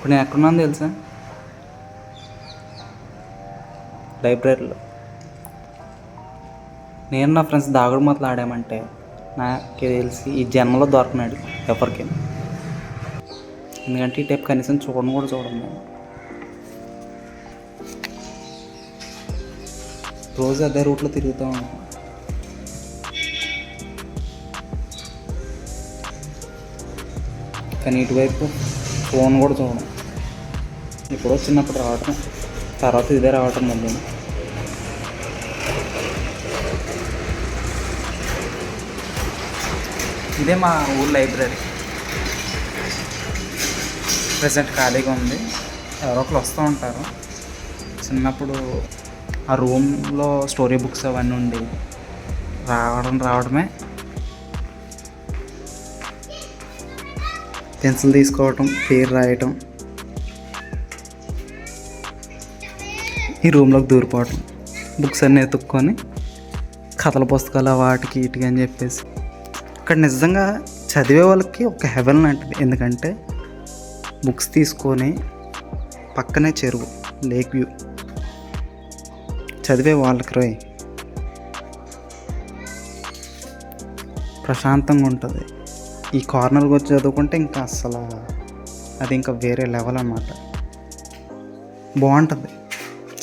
ఇప్పుడు నేను ఎక్కడున్నాను తెలుసా? లైబ్రరీలో. నేను నా ఫ్రెండ్స్ దాగుడు మొదలు ఆడామంటే నాకు తెలిసి ఈ జన్మలో దొరకనాడు ఎవరికి. ఎందుకంటే ఈ టైప్ కనీసం చూడను కూడా చూడండి రోజు అదే రూట్లో తిరుగుతూ ఉంటాను కానీ ఇటువైపు ఫోన్ కూడా చూడడం ఇప్పుడు చిన్నప్పుడు రావటం తర్వాత ఇదే రావటం మళ్ళీ. ఇదే మా ఊరు లైబ్రరీ. ప్రజెంట్ ఖాళీగా ఉంది. ఎవరో ఒకరు వస్తూ ఉంటారు. చిన్నప్పుడు ఆ రూమ్లో స్టోరీ బుక్స్ అవన్నీ ఉండి రావడం రావడమే పెన్సిల్ తీసుకోవటం పేరు రాయటం ఈ రూమ్లోకి దూరిపోవటం బుక్స్ అన్నీ ఎత్తుక్కొని కథల పుస్తకాలు వాటికి ఇటుకి అని చెప్పేసి. ఇక్కడ నిజంగా చదివే వాళ్ళకి ఒక హెవెన్ లాంటిది. ఎందుకంటే బుక్స్ తీసుకొని పక్కనే చెరువు లేక్ వ్యూ. చదివే వాళ్ళకి రోయ్ ప్రశాంతంగా ఉంటుంది. ఈ కార్నర్కి వచ్చి చదువుకుంటే ఇంకా అస్సలు అది ఇంకా వేరే లెవెల్ అన్నమాట. బాగుంటుంది.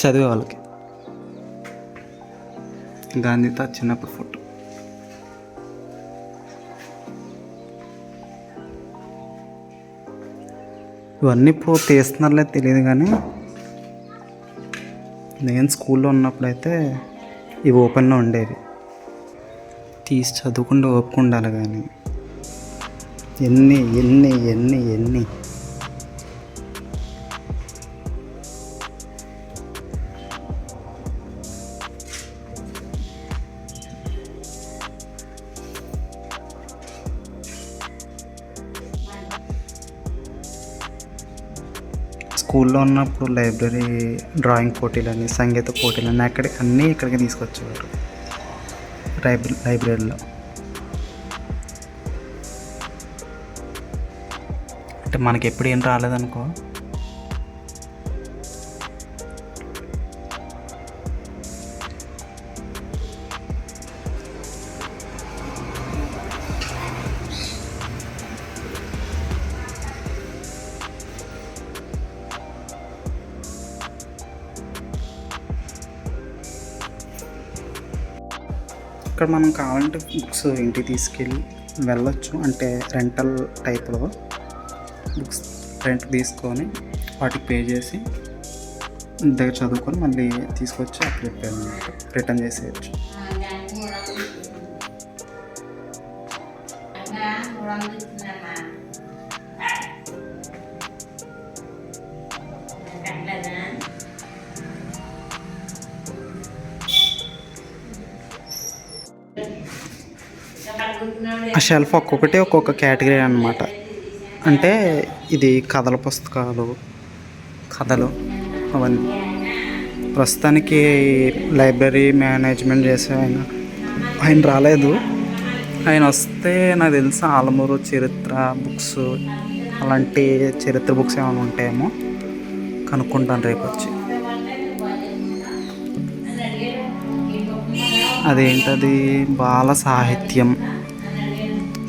చదివే వాళ్ళకి. గాంధీతో చిన్నప్పుడు ఫోటో. ఇవన్నీ ఇప్పుడు తీస్తున్నారులే తెలియదు కానీ నేను స్కూల్లో ఉన్నప్పుడైతే ఇవి ఓపెన్లో ఉండేవి. తీసి చదువుకుంటూ ఓపుకుండాలి కానీ. ఎన్ని ఎన్ని ఎన్ని ఎన్ని. స్కూల్లో ఉన్నప్పుడు లైబ్రరీ డ్రాయింగ్ పోటీలని సంగీత పోటీలని అక్కడ అన్నీ ఇక్కడికి తీసుకొచ్చేవారు. లైబ్ర లైబ్రరీలో. అంటే మనకి ఎప్పుడు ఏం రాలేదనుకో. ఇక్కడ మనం కావాలంటే బుక్స్ ఇంటికి తీసుకెళ్ళి వెళ్ళొచ్చు. అంటే రెంటల్ టైప్లో రెంట్ తీసుకొని వాటికి పే చేసి ఇంటి దగ్గర చదువుకొని మళ్ళీ తీసుకొచ్చి అక్కడ రిటర్న్ చేసేయచ్చు. ఆ షెల్ఫ్ ఒక్కొక్కటి ఒక్కొక్క కేటగిరీ అన్నమాట. అంటే ఇది కథల పుస్తకాలు కథలు అవన్నీ. ప్రస్తుతానికి లైబ్రరీ మేనేజ్మెంట్ చేసే ఆయన ఆయన రాలేదు. ఆయన వస్తే నాకు తెలిసి ఆలమూరు చరిత్ర బుక్స్ అలాంటి చరిత్ర బుక్స్ ఏమైనా ఉంటాయేమో కనుక్కుంటాను రేపు వచ్చి. అదేంటది? బాల సాహిత్యం.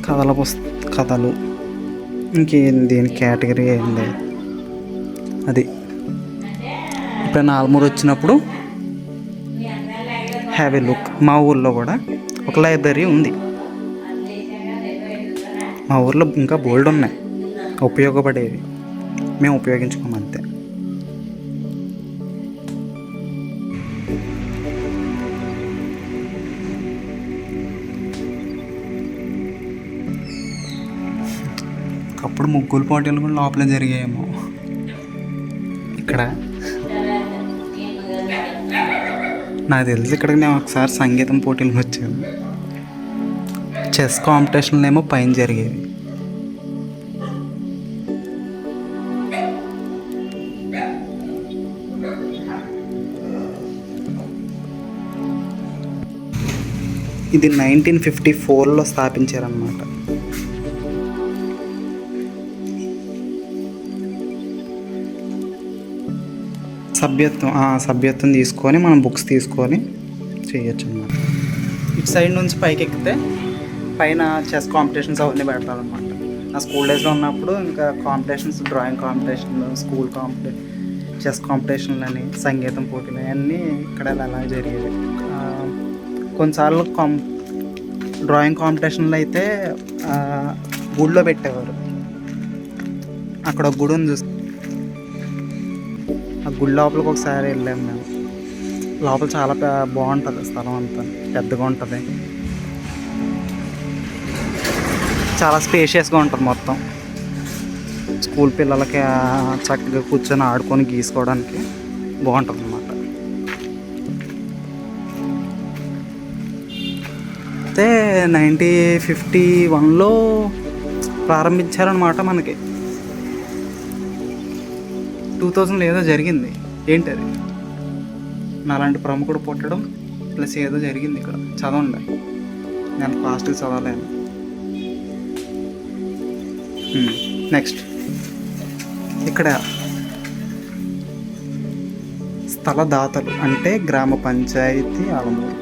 కథల పుస్త కథలు. ఇంకేం దీని కేటగిరీ ఏం అది. ఇప్పుడు ఆల్మూర్ వచ్చినప్పుడు హ్యావ్ ఏ లుక్ మా ఊర్లో కూడా ఒక లైబ్రరీ ఉంది. మా ఊర్లో ఇంకా బోల్డ్ ఉన్నాయి. ఉపయోగపడేవి. మేము ఉపయోగించుకోమంతే అప్పుడు ఒకప్పుడు ముగ్గులు పోటీలు కూడా లోపల జరిగాయేమో. ఇక్కడ? నాకు తెలిసి ఇక్కడ నేను ఒకసారి సంగీతం పోటీలకు వచ్చాను. చెస్ కాంపిటీషన్లు ఏమో పైన జరిగేవి. ఇది నైన్టీన్ ఫిఫ్టీ ఫోర్లో స్థాపించారన్నమాట. సభ్యత్వం ఆ, సభ్యత్వం తీసుకొని మనం బుక్స్ తీసుకొని చేయొచ్చు అన్నమాట ఇటు సైడ్ నుంచి పైకి ఎక్కితే పైన చెస్ కాంపిటీషన్స్ అవన్నీ పెడతారనమాట నా స్కూల్ డేస్లో ఉన్నప్పుడు ఇంకా కాంపిటీషన్స్ డ్రాయింగ్ కాంపిటీషన్లు స్కూల్ కాంపిటీ చెస్ కాంపిటీషన్లు అని సంగీతం పోటీలు అన్నీ ఇక్కడ అలా జరిగేవి. కొన్నిసార్లు కాం డ్రాయింగ్ కాంపిటీషన్లు అయితే గుడిలో పెట్టేవారు. అక్కడ ఒక గుడి ఉంది చూస్తే గుడి లోపలికి ఒకసారి వెళ్ళాము మేము. లోపల చాలా బాగుంటుంది స్థలం అంతా. పెద్దగా ఉంటుంది. చాలా స్పేషియస్గా ఉంటుంది మొత్తం. స్కూల్ పిల్లలకి చక్కగా కూర్చొని ఆడుకొని గీసుకోవడానికి బాగుంటుంది అన్నమాట. అయితే నైంటీ ఫిఫ్టీ వన్లో ప్రారంభించారనమాట మనకి. టూ థౌజండ్లో ఏదో జరిగింది. ఏంటి అది నాలాంటి ప్రముఖుడు పుట్టడం ప్లస్ ఏదో జరిగింది ఇక్కడ. చదవండి. నేను ఫాస్ట్గా చదవలేను. నెక్స్ట్. ఇక్కడ స్థలదాతలు అంటే గ్రామ పంచాయతీ ఆలమూరు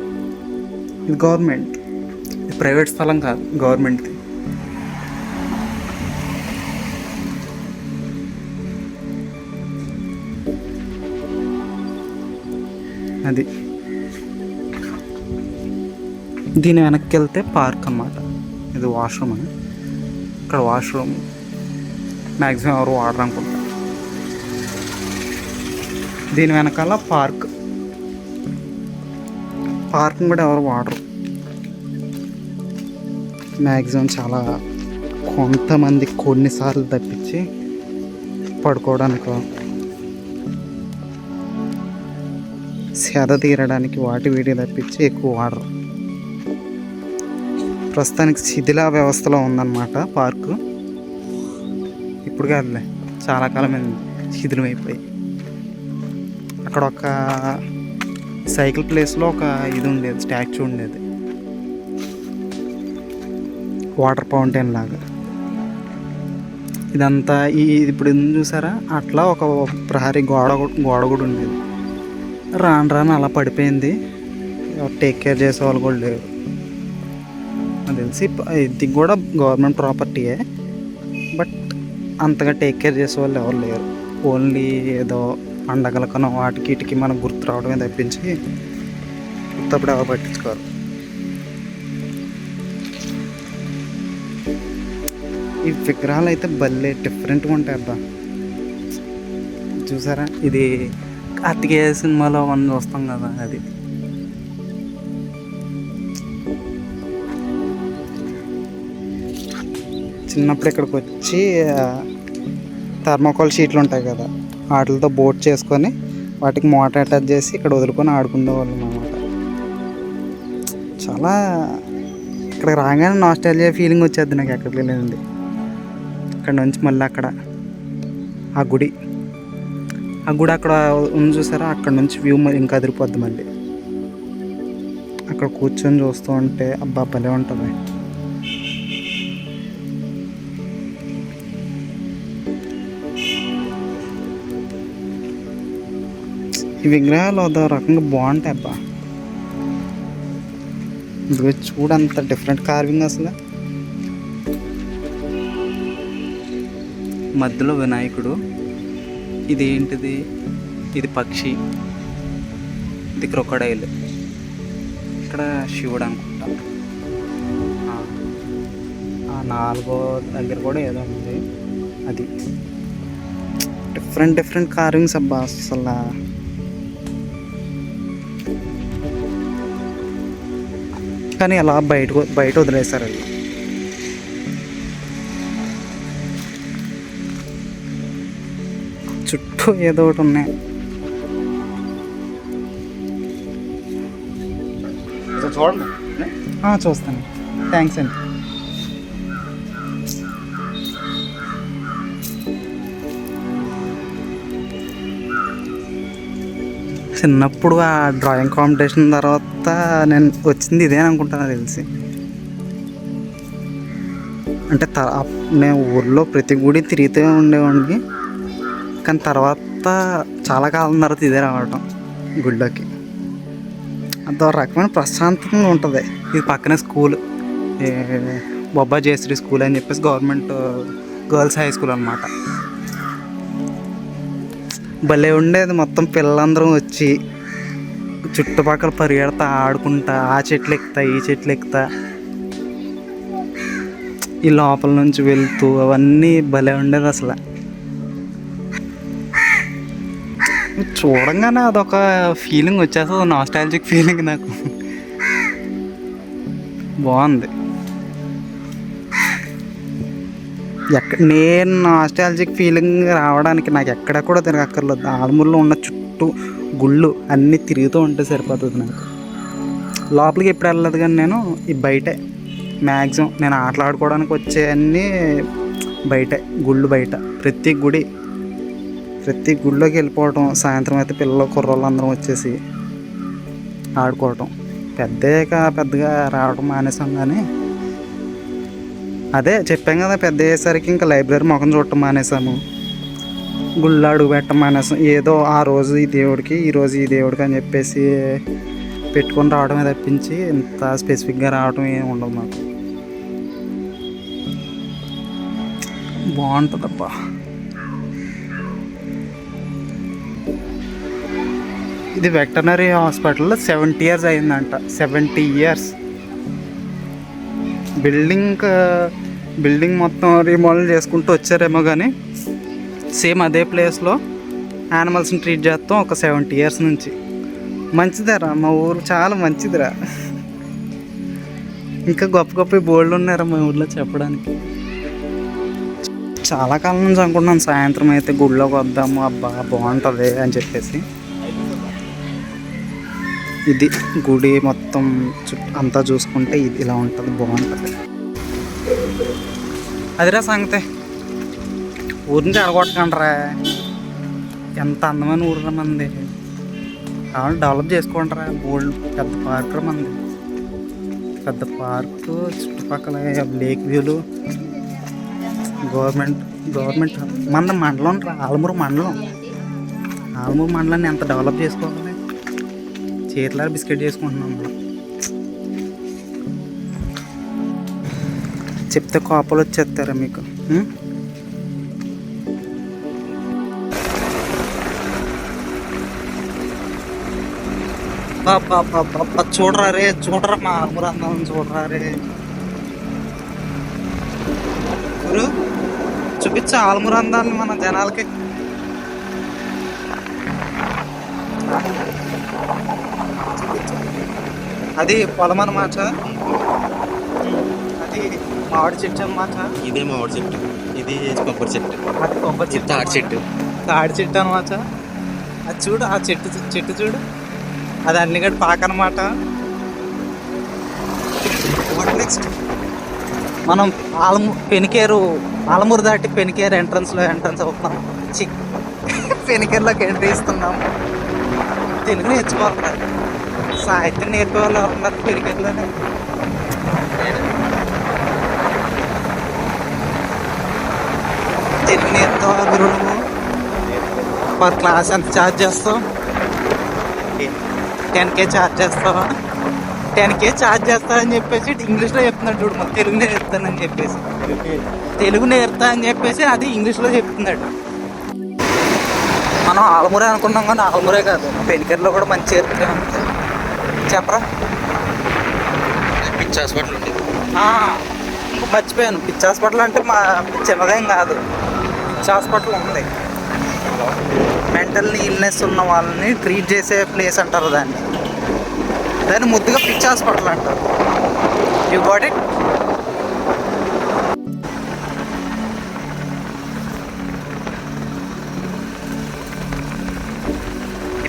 ఇది గవర్నమెంట్. ఇది ప్రైవేట్ స్థలం కాదు గవర్నమెంట్ది. అది. దీని వెనక్కి వెళ్తే పార్క్ అన్నమాట. ఇది వాష్రూమ్ అని ఇక్కడ వాష్రూమ్ మ్యాక్సిమం ఎవరు వాడరు అనుకుంటా దీని వెనకాల పార్క్. పార్క్ కూడా ఎవరు వాడరు. మ్యాక్సిమం చాలా కొంతమంది కొన్నిసార్లు తప్పించి పడుకోవడానికి సేద తీరడానికి వాటి వీటి తప్పించి ఎక్కువ వాడరు. ప్రస్తుతానికి శిథిల వ్యవస్థలో ఉందన్నమాట పార్కు. ఇప్పుడు కాదులే చాలా కాలం శిథిలమైపోయి. అక్కడ ఒక సైకిల్ ప్లేస్లో ఒక ఇది ఉండేది స్టాచ్యూ ఉండేది. వాటర్ ఫౌంటైన్ లాగా. ఇదంతా ఈ ఇప్పుడు ఉంది చూసారా? అట్లా ఒక ప్రహరీ గోడ గోడ కూడా ఉండేది. రాను రాను అలా పడిపోయింది. టేక్ కేర్ చేసే వాళ్ళు కూడా లేరు. నాకు తెలిసి ఇది కూడా గవర్నమెంట్ ప్రాపర్టీయే బట్ అంతగా టేక్ కేర్ చేసే వాళ్ళు ఎవరు లేరు. ఓన్లీ ఏదో పండగలకనో వాటికి ఇటుకి మనకు గుర్తు రావడమే తప్పించి గుర్తప్పుడు ఎవరు పట్టించుకోరు. ఈ విగ్రహాలు అయితే భలే డిఫరెంట్గా ఉంటాయి అబ్బా. చూసారా? ఇది కార్తికేయ సినిమాలో మనం చూస్తాం కదా అది. చిన్నప్పుడు ఇక్కడికి వచ్చి థర్మోకాల్ షీట్లు ఉంటాయి కదా వాటితో బోట్ చేసుకొని వాటికి మోటార్ అటాచ్ చేసి ఇక్కడ వదులుకొని ఆడుకునేవాళ్ళం అనమాట చాలా ఇక్కడ రాగానే నాస్టాలియా ఫీలింగ్ వచ్చేది నాకు ఎక్కడికి వెళ్ళింది ఇక్కడ నుంచి మళ్ళీ అక్కడ ఆ గుడి. ఆ గుడి అక్కడ ఉంది చూసారా? అక్కడ నుంచి వ్యూ మరి ఇంకా అదిరిపోద్ది మళ్ళీ. అక్కడ కూర్చొని చూస్తూ ఉంటే అబ్బా భలే ఉంటుంది. ఈ విగ్రహాలు అదో రకంగా బాగుంటాయి అబ్బా. ఇదిగో చూడంత డిఫరెంట్ కార్వింగ్ అసలు. మధ్యలో వినాయకుడు ఇది ఏంటిది ఇది పక్షి. ఇది క్రొకడైల్. ఇక్కడ శివుడు అనుకుంటా. ఆ, నాలుగో దగ్గర కూడా ఏదో ఉంది. అది. డిఫరెంట్ డిఫరెంట్ కార్వింగ్స్ అబ్బా అసలు కానీ అలా బయట బయట వదిలేశారు అది ఏదో ఒకటి ఉన్నాయి. చూడండి. చూస్తాను. థ్యాంక్స్ అండి. చిన్నప్పుడు ఆ డ్రాయింగ్ కాంపిటీషన్ తర్వాత నేను వచ్చింది ఇదే అనుకుంటాను తెలిసి. అంటే నేను ఊర్లో ప్రతి గుడి తిరుగుతూ ఉండేవాడిని. కానీ తర్వాత చాలా కాలం తర్వాత ఇదే రావటం గుళ్ళోకి. అదో రకమైన ప్రశాంతంగా ఉంటుంది. ఇది పక్కనే స్కూల్. బొబ్బా జయశ్రీ స్కూల్ అని చెప్పేసి గవర్నమెంట్ గర్ల్స్ హై స్కూల్ అనమాట భలే ఉండేది మొత్తం పిల్లలందరం వచ్చి చుట్టుపక్కల పరిగెడతా ఆడుకుంటా ఆ చెట్లు ఎక్కుతా ఈ చెట్లు ఎక్కుతా. ఈ లోపల నుంచి వెళ్తూ అవన్నీ భలే ఉండేది అసలు. చూడంగానే అదొక ఫీలింగ్ వచ్చేస్తుంది నాస్టాలజిక్ ఫీలింగ్ నాకు. బాగుంది. ఎక్కడ నేను నాస్టాలజిక్ ఫీలింగ్ రావడానికి నాకు ఎక్కడ కూడా తిరగక్కర్లేదు. ఆలమూరులో ఉన్న చుట్టూ గుళ్ళు అన్నీ తిరుగుతూ ఉంటే సరిపోతుంది నాకు. లోపలికి ఎప్పుడు వెళ్ళలేదు కానీ నేను ఈ బయటే. మ్యాక్సిమం నేను ఆటలాడుకోవడానికి వచ్చే అన్నీ బయటే గుళ్ళు బయట. ప్రతి గుడి ప్రతి గుళ్ళోకి వెళ్ళిపోవటం సాయంత్రం అయితే పిల్లలు కుర్రోళ్ళు అందరం వచ్చేసి ఆడుకోవటం. పెద్దయ్యాక పెద్దగా రావడం మానేసాం కానీ అదే చెప్పాం కదా పెద్ద అయ్యేసరికి ఇంకా లైబ్రరీ ముఖం చూడటం మానేసాము గుళ్ళు అడుగు పెట్టడం మానేసాం ఏదో ఆ రోజు ఈ దేవుడికి ఈరోజు ఈ దేవుడికి అని చెప్పేసి పెట్టుకొని రావడమే తప్పించి ఇంత స్పెసిఫిక్గా రావడం ఏమి ఉండదు మాకు. బాగుంటుందబ్బా. ఇది వెటనరీ హాస్పిటల్ సెవెంటీ ఇయర్స్ అయిందంట. Seventy years. బిల్డింగ్ బిల్డింగ్ మొత్తం రీమోడల్ చేసుకుంటూ వచ్చారేమో కానీ సేమ్ అదే ప్లేస్లో యానిమల్స్ని ట్రీట్ చేస్తాం ఒక సెవెంటీ ఇయర్స్ నుంచి. మంచిదేరా మా ఊరు చాలా మంచిదిరా. ఇంకా గొప్ప గొప్ప బోర్డులు ఉన్నారా మా ఊర్లో చెప్పడానికి? చాలా కాలం నుంచి అనుకుంటున్నాను సాయంత్రం అయితే గుడిలోకి వద్దాము అబ్బా బాగుంటుంది అని చెప్పేసి. ఇది గుడి మొత్తం చుట్టూ అంతా చూసుకుంటే ఇది ఇలా ఉంటుంది బాగుంటుంది. అదిరా సంగతే. ఊరిని చెడగొట్టకండ్రా. ఎంత అందమైన ఊరు మంది. కావాలి డెవలప్ చేసుకోండిరా. బోల్డ్ పెద్ద పార్క్ మంది. పెద్ద పార్కు చుట్టుపక్కల లేక్ వ్యూలు. గవర్నమెంట్ గవర్నమెంట్ మన మండలం రా. ఆలమూరు మండలం. ఆలమూరు మండలాన్ని ఎంత డెవలప్ చేసుకోవాలి? చీరలా బిస్కెట్ చేసుకుంటున్నాం మనం చెప్తే కోపలు వచ్చేస్తారా మీకు? చూడరా రే చూడరా మా అమరందం చూడరా రే. గురు చూపించు ఆల్మురందాన్ని మన జనాలకి. అది పొలం అన్నమాట అది మామిడి చెట్టు అన్నమాట ఇదే మామిడి చెట్టు ఇది కొబ్బరి చెట్టు. అది కొబ్బరి చెట్టు. తాడి చెట్టు. తాడి చెట్టు అనమాట అది చూడు ఆ చెట్టు చెట్టు చూడు. అది అన్ని గడి పాక అనమాట నెక్స్ట్ మనం ఆలము పెనికేరు ఆలమూరు దాటి పెనికేరు ఎంట్రన్స్లో ఎంట్రన్స్ అవుతున్నాం. చి పెనికేరులోకి ఎంట్రీ ఇస్తున్నాం తెలుగు నేర్చుకోవాలి సాహిత్యం నేర్పేవాళ్ళు వాళ్ళు ఉన్నారు తెలుగు నేర్పుతావా గురువు పర్ క్లాస్ ఎంత ఛార్జ్ చేస్తావు? టెన్ కే ఛార్జ్ చేస్తావా? టెన్ కే ఛార్జ్ చేస్తావని చెప్పేసి ఇంగ్లీష్లో చెప్తున్నాడు చూడు మరి. తెలుగు నేర్పుతానని చెప్పేసి. తెలుగు నేర్పుతా అని చెప్పేసి అది ఇంగ్లీష్లో చెప్తున్నాడు. మనం ఆలమూరే అనుకున్నాం కానీ ఆలమూరే కాదు. పెనికర్లో కూడా మంచి చేరుతున్నాం చెప్పరా? పిచ్చి హాస్పిటల్ మర్చిపోయాను. పిచ్చి హాస్పిటల్ అంటే మా చిన్నదేం కాదు. పిచ్చి హాస్పిటల్ ఉంది. మెంటల్ ఇల్నెస్ ఉన్న వాళ్ళని ట్రీట్ చేసే ప్లేస్ అంటారు దాన్ని. దాన్ని ముద్దుగా పిచ్చి హాస్పిటల్ అంటారు. యూ గాట్ ఇట్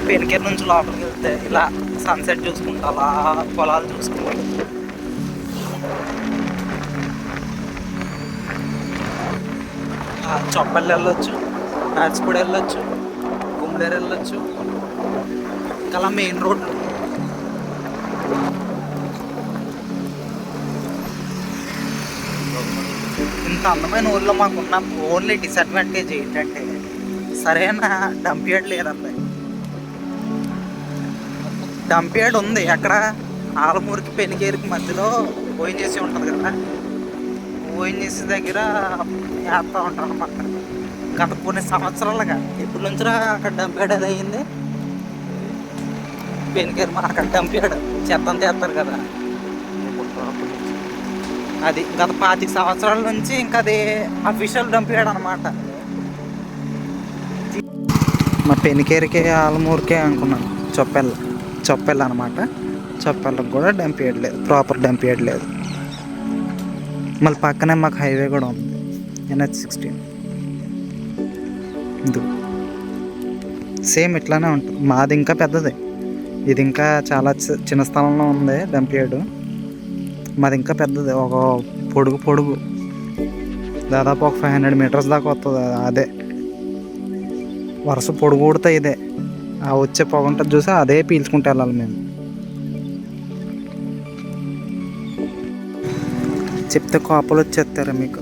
పెనికేర్ నుంచి లోపలికి వెళ్తే ఇలా సన్సెట్ చూసుకుంటా అలా పొలాలు చూసుకుంటాం. ఆ, చొప్పల్లి వెళ్ళొచ్చు నాచిపూడి వెళ్ళొచ్చు గుమ్లేరు వెళ్ళొచ్చు. ఇంకా అలా మెయిన్ రోడ్. ఇంత అందమైన ఊళ్ళో మాకున్న ఓన్లీ డిసడ్వాంటేజ్ ఏంటంటే సరైన డంప్ యార్డ్ డంప్ ఉంది ఎక్కడ? ఆలమూరికి పెనికేరికి మధ్యలో ఓయిన్ చేసి ఉంటుంది కదా. ఓయిన్ చేసే దగ్గర వేస్తూ ఉంటారు అన్నమాట. గత కొన్ని సంవత్సరాలుగా ఎప్పటి నుంచిరా అక్కడ డంప్ అది అయింది? పెనికేరు మా అక్కడ డంప్ చెత్తం చేస్తారు కదా. అది గత పాతిక సంవత్సరాల నుంచి ఇంకా అది అఫీషియల్ డంప్ అనమాట మా పెనికేరికే ఆలమూరికే అనుకున్నాను. చొప్పెల్ల చొప్పెళ్ళు అనమాట చొప్పెళ్ళకు కూడా dump yard proper dump yard మళ్ళీ పక్కనే మాకు హైవే కూడా ఉంది. NH sixteen. ఇది సేమ్ ఇట్లానే ఉంటుంది. మాది ఇంకా పెద్దది. ఇది ఇంకా చాలా చి- చిన్న స్థలంలో ఉంది డంప్ మాది ఇంకా పెద్దది. ఒక పొడుగు పొడుగు. దాదాపు ఒక ఫైవ్ హండ్రెడ్ మీటర్స్ దాకా వస్తుంది అదే. వరుస పొడుగు కొడితే ఇదే. ఆ వచ్చే పొగ ఉంటుంది చూసి అదే పీల్చుకుంటూ వెళ్ళాలి మేము. చెప్తే కోపలు వచ్చేస్తారా మీకు?